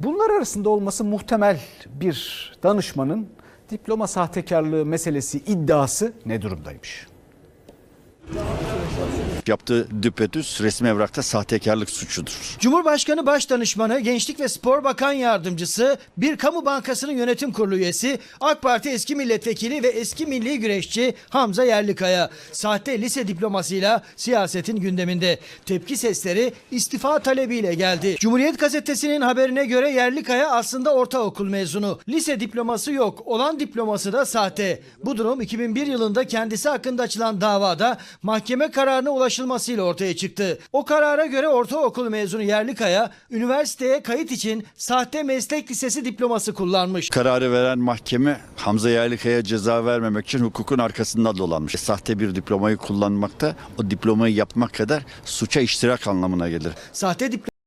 Bunlar arasında olması muhtemel bir danışmanın diploma sahtekarlığı meselesi iddiası ne durumdaymış? Yaptığı düpedüz resmi evrakta sahtekarlık suçudur. Cumhurbaşkanı Başdanışmanı, Gençlik ve Spor Bakan Yardımcısı, bir kamu bankasının yönetim kurulu üyesi, AK Parti eski milletvekili ve eski milli güreşçi Hamza Yerlikaya. Sahte lise diplomasıyla siyasetin gündeminde. Tepki sesleri istifa talebiyle geldi. Cumhuriyet gazetesinin haberine göre Yerlikaya aslında ortaokul mezunu. Lise diploması yok, olan diploması da sahte. Bu durum 2001 yılında kendisi hakkında açılan davada mahkeme kararına ulaşılmasıyla ortaya çıktı. O karara göre ortaokul mezunu Yerlikaya, üniversiteye kayıt için sahte meslek lisesi diploması kullanmış. Kararı veren mahkeme Hamza Yerlikaya ceza vermemek için hukukun arkasında dolanmış. Sahte bir diplomayı kullanmakta o diplomayı yapmak kadar suça iştirak anlamına gelir. Sahte diploması